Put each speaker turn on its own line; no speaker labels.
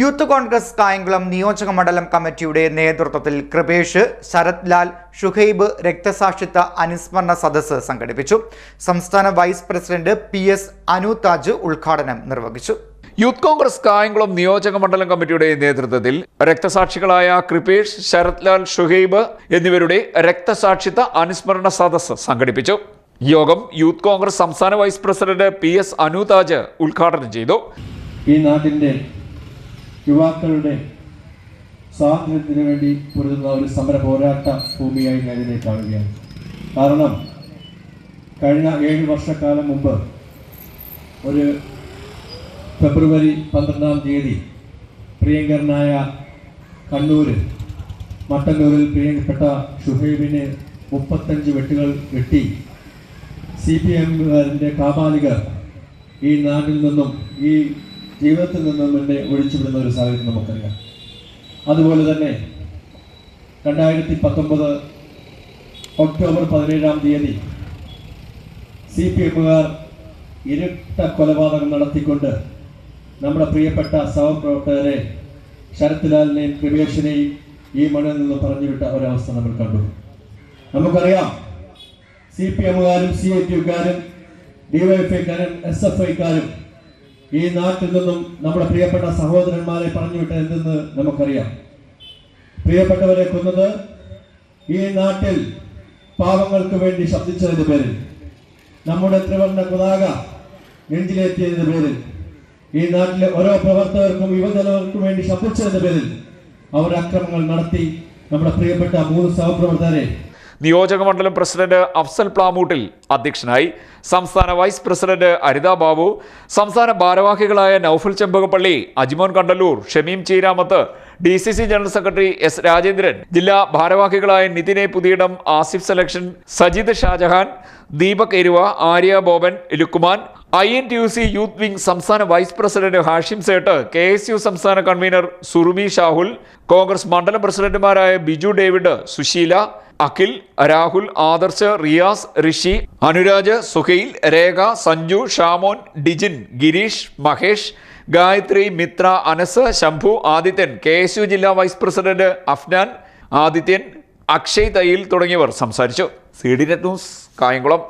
Youth Congress Kayamkulam നിയോജക മണ്ഡലം കമ്മിറ്റിയുടെ നേതൃത്വത്തിൽ കൃപേഷ് ശരത് ലാൽ ഷുഹൈബ് രക്തസാക്ഷിത്വ അനുസ്മരണ സദസ്സ് സംഘടിപ്പിച്ചു. സംസ്ഥാന vice president P S Anu Taj ഉദ്ഘാടനം നിർവഹിച്ചു.
യൂത്ത് കോൺഗ്രസ് കായംകുളം നിയോജക മണ്ഡലം കമ്മിറ്റിയുടെ നേതൃത്വത്തിൽ രക്തസാക്ഷികളായ കൃപേഷ് ശരത്ലാൽ ഷുഹൈബ് എന്നിവരുടെ രക്തസാക്ഷിത്വ അനുസ്മരണ സദസ്സ് സംഘടിപ്പിച്ചു. യോഗം യൂത്ത് കോൺഗ്രസ് സംസ്ഥാന vice president P S Anutaj ഉദ്ഘാടനം ചെയ്തു.
ഈ നാട്ടിന്റെ യുവാക്കളുടെ സ്വാതന്ത്ര്യത്തിന് വേണ്ടി പൊരുതുന്ന ഒരു സമര പോരാട്ട ഭൂമിയായി ഞാൻ ഇതിനെ കാണുകയാണ്. കാരണം കഴിഞ്ഞ ഏഴ് വർഷക്കാലം മുമ്പ് ഒരു ഫെബ്രുവരി പന്ത്രണ്ടാം തീയതി പ്രിയങ്കരനായ കണ്ണൂർ മട്ടന്നൂരിൽ പ്രിയപ്പെട്ട ഷുഹൈബിന് മുപ്പത്തഞ്ച് വെട്ടുകൾ വെട്ടി. സി പി എമ്മുകാരന്റെ കാപാലികർ ഈ നാട്ടിൽ നിന്നും ഈ ജീവിതത്തിൽ നിന്നും എന്നെ ഒഴിച്ചുവിടുന്ന ഒരു സാഹചര്യം നമുക്കറിയാം. അതുപോലെ തന്നെ രണ്ടായിരത്തി പത്തൊമ്പത് ഒക്ടോബർ പതിനേഴാം തീയതി സി പി എമ്മുകാർ ഇരട്ട കൊലപാതകം നടത്തിക്കൊണ്ട് നമ്മുടെ പ്രിയപ്പെട്ട സഹപ്രവർത്തകരെ ശരത്ലാലിനെയും കൃപേഷിനെയും ഈ മണ്ണിൽ നിന്ന് പറഞ്ഞുവിട്ട ഒരവസ്ഥ നമ്മൾ കണ്ടു. നമുക്കറിയാം സി പി എമ്മുകാരും സി ഐ ടിക്കാരും ഡിവൈഎഫ്ഐക്കാരും എസ് എഫ് ഐക്കാരും ഈ നാട്ടിൽ നിന്നും നമ്മുടെ പ്രിയപ്പെട്ട സഹോദരന്മാരെ പറഞ്ഞുവിട്ട എന്തെന്ന് നമുക്കറിയാം. പ്രിയപ്പെട്ടവരെ കൊന്നത് ഈ നാട്ടിൽ പാവങ്ങൾക്ക് വേണ്ടി ശബ്ദിച്ചതിന്റെ പേരിൽ നമ്മുടെ ത്രിവർണ പതാക നെഞ്ചിലെത്തിയതിന്റെ പേരിൽ ഈ നാട്ടിലെ ഓരോ പ്രവർത്തകർക്കും യുവജനങ്ങൾക്കും വേണ്ടി ശബ്ദിച്ചതിന്റെ പേരിൽ അവർ അക്രമങ്ങൾ നടത്തി നമ്മുടെ പ്രിയപ്പെട്ട മൂന്ന് സഹപ്രവർത്തകരെ
നിയോജക മണ്ഡലം പ്രസിഡന്റ് അഫ്സൽ പ്ലാമൂട്ടിൽ അധ്യക്ഷനായി. സംസ്ഥാന വൈസ് പ്രസിഡന്റ് അരിത ബാബു സംസ്ഥാന ഭാരവാഹികളായ Noufal Chembakappally Ajmon Kandalloor Shameem Cheeramath D C C general secretary S Rajendran ജില്ലാ ഭാരവാഹികളായ നിതിനെ Puthiyidam Asif selection Sajid Shajahan Deepak Eruva Arya Boban Lukkuman I N T U C youth wing സംസ്ഥാന vice president Hashim Sait K S U സംസ്ഥാന convener Surumi Shahul Congress മണ്ഡലം പ്രസിഡന്റുമാരായ Biju David Susheela Akhil Rahul Adarsh Riyas Rishi Anuraj Suhail Rekha Sanju Shamon Dijin Girish Mahesh Gayathri Mithra Anas Shambhu Adithyan K S U ജില്ലാ vice president Afnan Adithyan Akshay Thayyil തുടങ്ങിയവർ സംസാരിച്ചു. C D net news Kayamkulam.